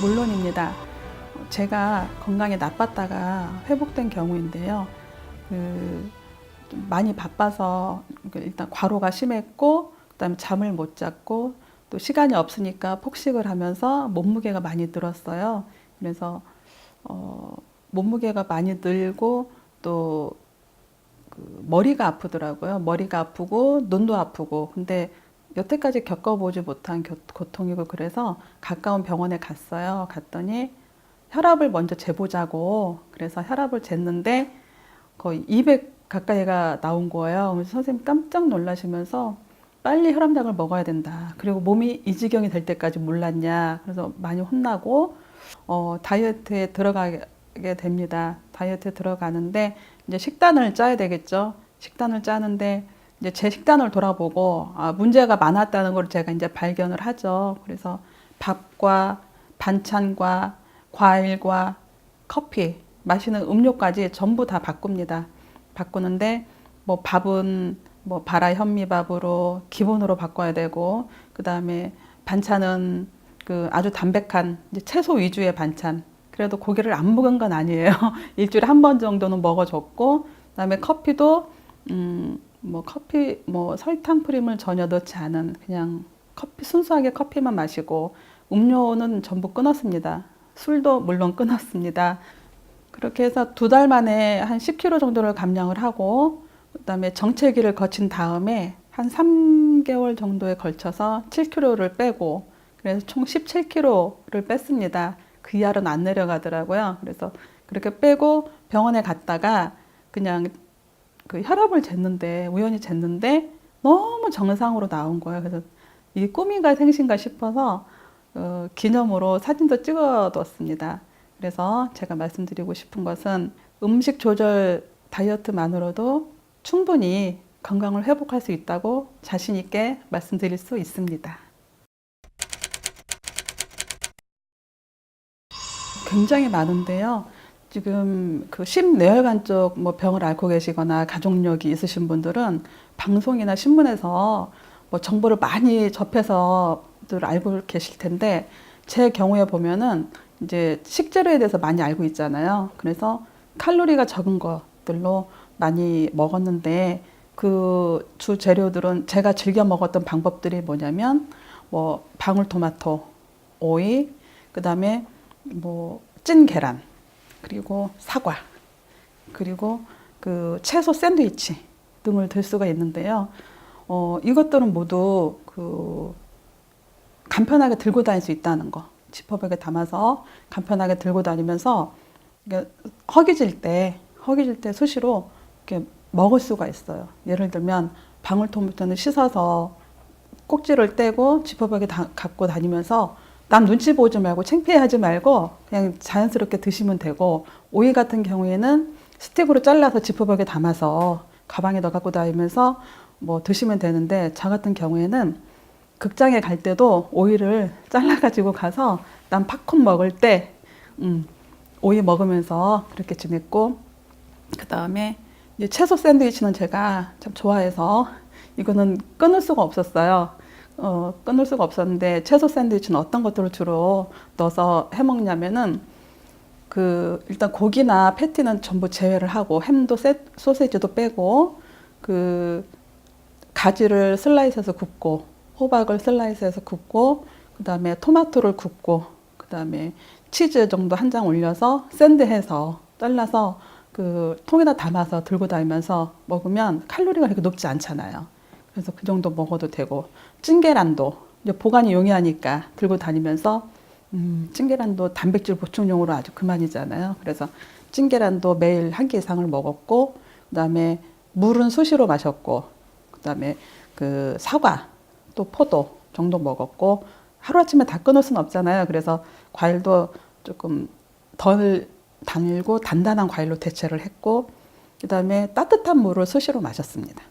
물론입니다. 제가 건강이 나빴다가 회복된 경우인데요. 그좀 많이 바빠서 그 일단 과로가 심했고 그다음에 잠을 못 잤고 또 시간이 없으니까 폭식을 하면서 몸무게가 많이 늘었어요. 그래서 어, 몸무게가 많이 늘고 또 그 머리가 아프더라고요. 머리가 아프고 눈도 아프고 근데 여태까지 겪어보지 못한 교- 고통이고 그래서 가까운 병원에 갔어요. 갔더니 혈압을 먼저 재보자고 그래서 혈압을 쟀는데 거의 200 가까이가 나온 거예요. 그래서 선생님 깜짝 놀라시면서 빨리 혈압약을 먹어야 된다. 그리고 몸이 이 지경이 될 때까지 몰랐냐. 그래서 많이 혼나고 어, 다이어트에 들어가게 됩니다. 다이어트에 들어가는데 이제 식단을 짜야 되겠죠. 식단을 짜는데 이제 제 식단을 돌아보고 아, 문제가 많았다는 걸 제가 이제 발견을 하죠. 그래서 밥과 반찬과 과일과 커피, 마시는 음료까지 전부 다 바꿉니다. 바꾸는데 뭐 밥은 뭐 바라 현미밥으로 기본으로 바꿔야 되고 그다음에 반찬은 그 아주 담백한 채소 위주의 반찬. 그래도 고기를 안 먹은 건 아니에요. 일주일에 한 번 정도는 먹어줬고 그다음에 커피도 음 뭐 커피 뭐 설탕 프림을 전혀 넣지 않은 그냥 커피 순수하게 커피만 마시고 음료는 전부 끊었습니다. 술도 물론 끊었습니다. 그렇게 해서 두 달 만에 한 10kg 정도를 감량을 하고 그다음에 정체기를 거친 다음에 한 3개월 정도에 걸쳐서 7kg를 빼고 그래서 총 17kg를 뺐습니다. 그 이하로는 안 내려가더라고요. 그래서 그렇게 빼고 병원에 갔다가 그냥 그 혈압을 쟀는데 우연히 쟀는데 너무 정상으로 나온 거예요. 그래서 이게 꿈인가 생신가 싶어서 어, 기념으로 사진도 찍어뒀습니다. 그래서 제가 말씀드리고 싶은 것은 음식 조절 다이어트만으로도 충분히 건강을 회복할 수 있다고 자신 있게 말씀드릴 수 있습니다. 굉장히 많은데요. 지금 그 심뇌혈관 쪽 뭐 병을 앓고 계시거나 가족력이 있으신 분들은 방송이나 신문에서 뭐 정보를 많이 접해서 들 알고 계실 텐데 제 경우에 보면은 이제 식재료에 대해서 많이 알고 있잖아요. 그래서 칼로리가 적은 것들로 많이 먹었는데 그 주 재료들은 제가 즐겨 먹었던 방법들이 뭐냐면 뭐 방울토마토, 오이, 그다음에 뭐 찐 계란, 그리고 사과, 그리고 그 채소 샌드위치 등을 들 수가 있는데요. 어, 이것들은 모두 그 간편하게 들고 다닐 수 있다는 거. 지퍼백에 담아서 간편하게 들고 다니면서 허기질 때, 허기질 때 수시로 이렇게 먹을 수가 있어요. 예를 들면 방울토마토는 씻어서 꼭지를 떼고 지퍼백에 다, 갖고 다니면서 남 눈치 보지 말고 창피해하지 말고 그냥 자연스럽게 드시면 되고 오이 같은 경우에는 스틱으로 잘라서 지퍼백에 담아서 가방에 넣어 갖고 다니면서 뭐 드시면 되는데 저 같은 경우에는 극장에 갈 때도 오이를 잘라 가지고 가서 난 팝콘 먹을 때 음, 오이 먹으면서 그렇게 지냈고 그 다음에 채소 샌드위치는 제가 참 좋아해서 이거는 끊을 수가 없었어요. 어, 끊을 수가 없었는데 채소 샌드위치는 어떤 것들을 주로 넣어서 해 먹냐면은 그 일단 고기나 패티는 전부 제외를 하고 햄도 세, 소세지도 빼고 그 가지를 슬라이스해서 굽고 호박을 슬라이스해서 굽고 그다음에 토마토를 굽고 그다음에 치즈 정도 한 장 올려서 샌드해서 잘라서 그 통에다 담아서 들고 다니면서 먹으면 칼로리가 그렇게 높지 않잖아요. 그래서 그 정도 먹어도 되고 찐계란도 이제 보관이 용이하니까 들고 다니면서 음, 찐계란도 단백질 보충용으로 아주 그만이잖아요. 그래서 찐계란도 매일 한개 이상을 먹었고 그다음에 물은 수시로 마셨고 그다음에 그 사과 또 포도 정도 먹었고 하루아침에 다 끊을 수는 없잖아요. 그래서 과일도 조금 덜 단일고 단단한 과일로 대체를 했고 그다음에 따뜻한 물을 수시로 마셨습니다.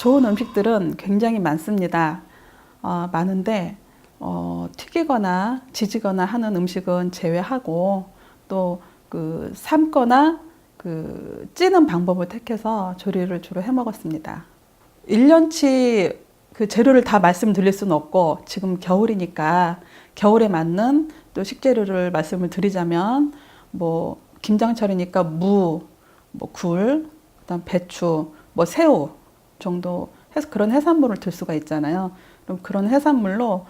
좋은 음식들은 굉장히 많습니다. 어, 많은데 어, 튀기거나 지지거나 하는 음식은 제외하고 또 그 삶거나 그 찌는 방법을 택해서 조리를 주로 해 먹었습니다. 1년치 그 재료를 다 말씀드릴 수는 없고 지금 겨울이니까 겨울에 맞는 또 식재료를 말씀을 드리자면 뭐 김장철이니까 무, 뭐 굴, 그다음 배추, 뭐 새우 정도 해서 그런 해산물을 들 수가 있잖아요. 그럼 그런 해산물로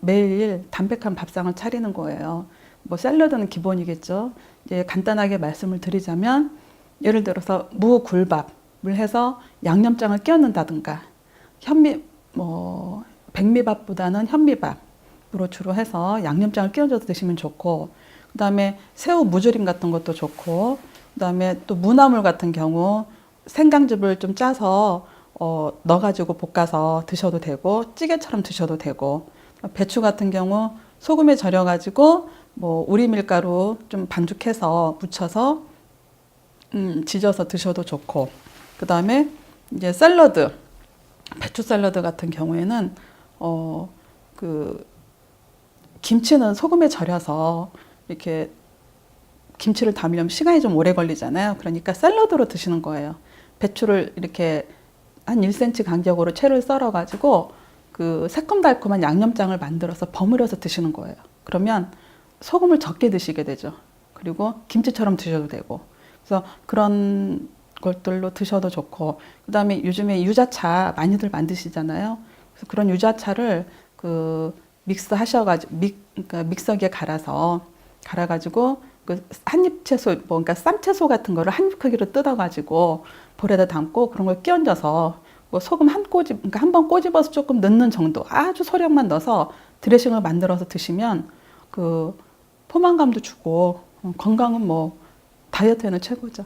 매일 담백한 밥상을 차리는 거예요. 뭐 샐러드는 기본이겠죠. 이제 간단하게 말씀을 드리자면 예를 들어서 무 굴밥을 해서 양념장을 끼얹는다든가 현미 뭐 백미밥보다는 현미밥으로 주로 해서 양념장을 끼얹어서 드시면 좋고 그다음에 새우 무조림 같은 것도 좋고 그다음에 또 무나물 같은 경우 생강즙을 좀 짜서 어, 넣어가지고 볶아서 드셔도 되고 찌개처럼 드셔도 되고 배추 같은 경우 소금에 절여가지고 뭐 우리 밀가루 좀 반죽해서 묻혀서 음, 지져서 드셔도 좋고 그 다음에 이제 샐러드 배추 샐러드 같은 경우에는 어 그 김치는 소금에 절여서 이렇게 김치를 담으려면 시간이 좀 오래 걸리잖아요. 그러니까 샐러드로 드시는 거예요. 배추를 이렇게 한 1cm 간격으로 채를 썰어 가지고 그 새콤달콤한 양념장을 만들어서 버무려서 드시는 거예요. 그러면 소금을 적게 드시게 되죠. 그리고 김치처럼 드셔도 되고. 그래서 그런 것들로 드셔도 좋고 그 다음에 요즘에 유자차 많이들 만드시잖아요. 그래서 그런 유자차를 그 믹스 하셔가지고 믹 그러니까 믹서기에 갈아서 갈아가지고 그 한입 채소 뭐 그러니까 쌈채소 같은 거를 한입 크기로 뜯어가지고 볼에다 담고 그런 걸 끼얹어서 뭐 소금 한 꼬집 그러니까 한 번 꼬집어서 조금 넣는 정도 아주 소량만 넣어서 드레싱을 만들어서 드시면 그 포만감도 주고 어, 건강은 뭐 다이어트에는 최고죠.